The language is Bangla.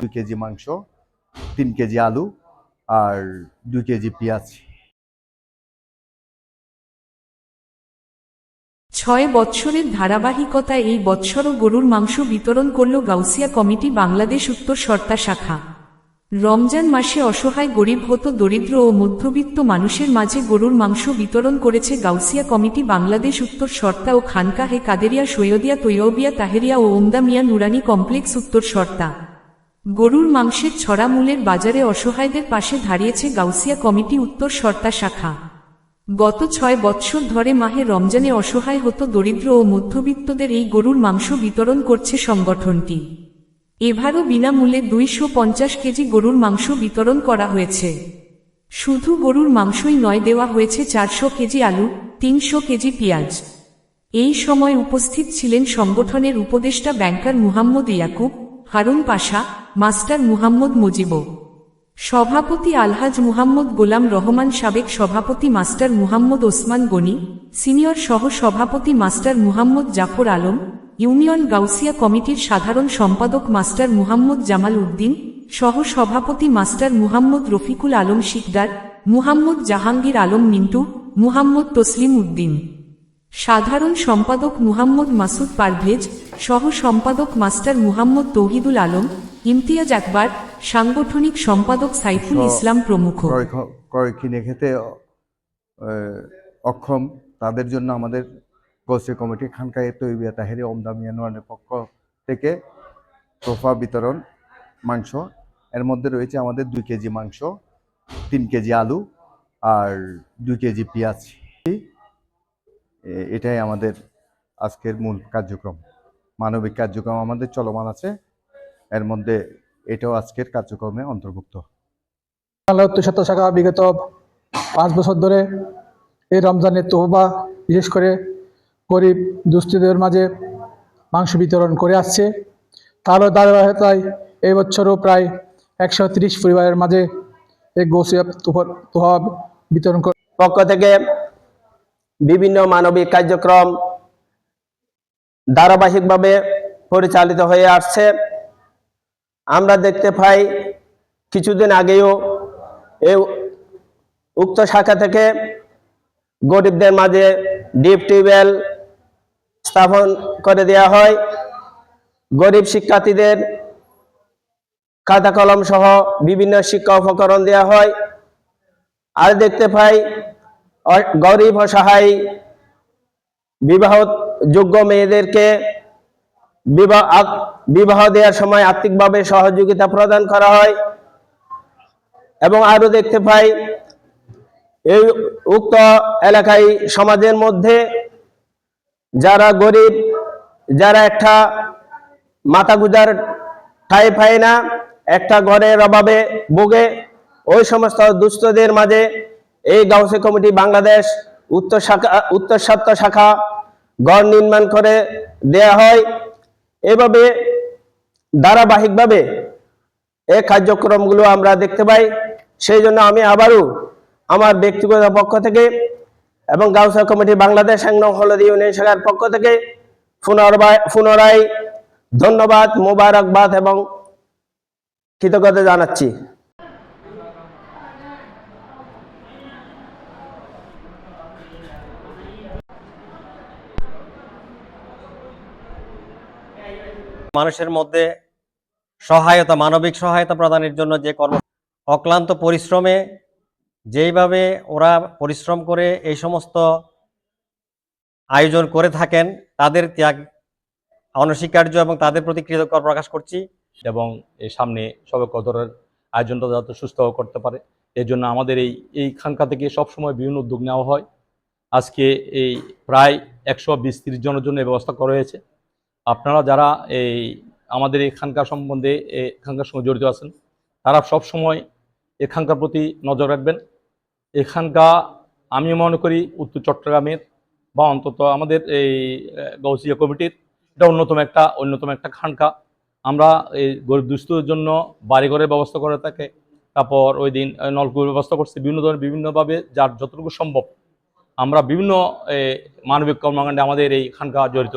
দুই কেজি মাংস, তিন কেজি আলু আর দুই কেজি পেঁয়াজ। ছয় বৎসরের ধারাবাহিকতায় এই বৎসরও গরুর মাংস বিতরণ করল গাউসিয়া কমিটি বাংলাদেশ উত্তর সর্তা শাখা। রমজান মাসে অসহায় গরিব হতো দরিদ্র ও মধ্যবিত্ত মানুষের মাঝে গরুর মাংস বিতরণ করেছে গাউসিয়া কমিটি বাংলাদেশ উত্তর সর্তা ও খানকাহে কাদেরিয়া, সৈয়দিয়া, তৈয়বিয়া, তাহেরিয়া ও ওমদা মিয়া নুরানি কমপ্লেক্স উত্তর সর্তা। গরুর মাংসের ছড়া মূলের বাজারে অসহায়দের পাশে দাঁড়িয়েছে গাউসিয়া কমিটি উত্তর সর্তা শাখা। গত ছয় বৎসর ধরে মাহে রমজানে অসহায় হতো দরিদ্র ও মধ্যবিত্তদের এই গরুর মাংস বিতরণ করছে সংগঠনটি। এবারও বিনামূল্যে দুইশো পঞ্চাশ কেজি গরুর মাংস বিতরণ করা হয়েছে। শুধু গরুর মাংসই নয়, দেওয়া হয়েছে চারশো কেজি আলু, তিনশো কেজি পেঁয়াজ। এই সময় উপস্থিত ছিলেন সংগঠনের উপদেষ্টা ব্যাংকার মুহাম্মদ ইয়াকুব, হারুন পাশা মাস্টার মুহাম্মদ মুজিব। সভাপতি আলহাজ মুহাম্মদ গোলাম রহমান সাবেক সভাপতি মাস্টার মুহাম্মদ ওসমান গনি, সিনিয়র সহ সভাপতি মাস্টার মুহাম্মদ জাফর আলম, ইউনিয়ন গাউসিয়া কমিটির সাধারণ সম্পাদক মাস্টার মুহাম্মদ জামাল উদ্দিন, সহ সভাপতি মাস্টার মুহাম্মদ রফিকুল আলম শিকদার, মুহাম্মদ জাহাঙ্গীর আলম মিন্টু, মুহাম্মদ তসলিম উদ্দিন। সাধারণ সম্পাদক মুহাম্মদ মাসুদ পারভেজ, সহ সম্পাদক মাস্টার মুহাম্মদ তৌহিদুল আলম ইমতিয়াজ আকবর সাংগঠনিক সম্পাদক সাইফুল ইসলাম প্রমুখ। ক্রয় কিনে খেতে অক্ষম তাদের জন্য আমাদের গোসে কমিটি খানকায়ে তৈবিয়া তাহেরি ওমদামিয়া নোয়ানের পক্ষ থেকে তোফা বিতরণ মাংস। এর মধ্যে রয়েছে আমাদের দুই কেজি মাংস তিন কেজি আলু আর দুই কেজি পেঁয়াজ। এটাই আমাদের আজকের মূল কার্যক্রম। মানবিক কার্যক্রম আমাদের চলমান আছে। এর মধ্যে এটাও আজকের কার্যক্রমে অন্তর্ভুক্ত। বাংলা উত্তর শাখা বিগত পাঁচ বছর ধরে এই রমজানের তোহবা বিশেষ করে গরিব দুস্থদের মাঝে মাংস বিতরণ করে আসছে। তারও ধারাবাহিকতায় এই বছরও প্রায় একশো তিরিশ পরিবারের মাঝে এই গোসিয়া তোহা বিতরণ করে পক্ষ থেকে বিভিন্ন মানবিক কার্যক্রম ধারাবাহিকভাবে পরিচালিত হয়ে আসছে। আমরা দেখতে পাই কিছুদিন আগেও এই উক্ত শাখা থেকে গরিবদের মাঝে ডিপ টিউবওয়েল স্থাপন করে দেওয়া হয়। গরিব শিক্ষার্থীদের খাতা কলম সহ বিভিন্ন শিক্ষা উপকরণ দেওয়া হয়। আর দেখতে পাই গরিব অসহায় বিবাহ যোগ্য মেয়েদেরকে বিবাহ বিবাহ দেওয়ার সময় আর্থিকভাবে সহযোগিতা প্রদান করা হয়। এবং আরও দেখতে পাই, এই উক্ত এলাকায় সমাজের মধ্যে যারা গরিব, যারা একটা মাথা গুজার ঠাই পায় না, একটা ঘরের অভাবে ভোগে, ওই সমস্ত দুস্থদের মাঝে এই গাউসে কমিটি বাংলাদেশ উত্তর শাখা উত্তর শাখা ঘর নির্মাণ করে দেয়া হয়। এভাবে ধারাবাহিকভাবে এই কার্যক্রমগুলো আমরা দেখতে পাই। সেই জন্য আমি আবারও আমার ব্যক্তিগত পক্ষ থেকে এবং গাউসা কমিটি বাংলাদেশ এক নং হলদি ইউনিয়ন শাখার পক্ষ থেকে পুনর্বায় পুনরায় ধন্যবাদ, মোবারকবাদ এবং কৃতজ্ঞতা জানাচ্ছি। মানুষের মধ্যে সহায়তা, মানবিক সহায়তা প্রদানের জন্য যে কর্ম অক্লান্ত পরিশ্রমে যেইভাবে ওরা পরিশ্রম করে এই সমস্ত আয়োজন করে থাকেন, তাদের ত্যাগ অনস্বীকার্য এবং তাদের প্রতি কৃতজ্ঞ প্রকাশ করছি। এবং এই সামনে সবে কদরের আয়োজনটা যাতে সুস্থ করতে পারে। এর জন্য আমাদের এই এই খানকা থেকে সবসময় বিভিন্ন উদ্যোগ নেওয়া হয়। আজকে এই প্রায় একশো বিশ তিরিশ জনের জন্য ব্যবস্থা করা হয়েছে। আপনারা যারা এই আমাদের এখানকার সম্বন্ধে এখানকার সঙ্গে জড়িত আছেন, তারা সব সময় এখানকার প্রতি নজর রাখবেন। এখানকার, আমি মনে করি উত্তর চট্টগ্রামের বা অন্তত আমাদের এই গৌসিয়া কমিটির এটা অন্যতম একটা অন্যতম একটা খানকা। আমরা এই গরিব দুস্থদের জন্য বাড়িঘরের ব্যবস্থা করে থাকে, তারপর ওই দিন নলকূপের ব্যবস্থা করছে, বিভিন্ন ধরনের, বিভিন্নভাবে যার যতটুকু সম্ভব। আমরা বিভিন্ন মানবিক কর্মকাণ্ডে আমাদের এই খানকা জড়িত।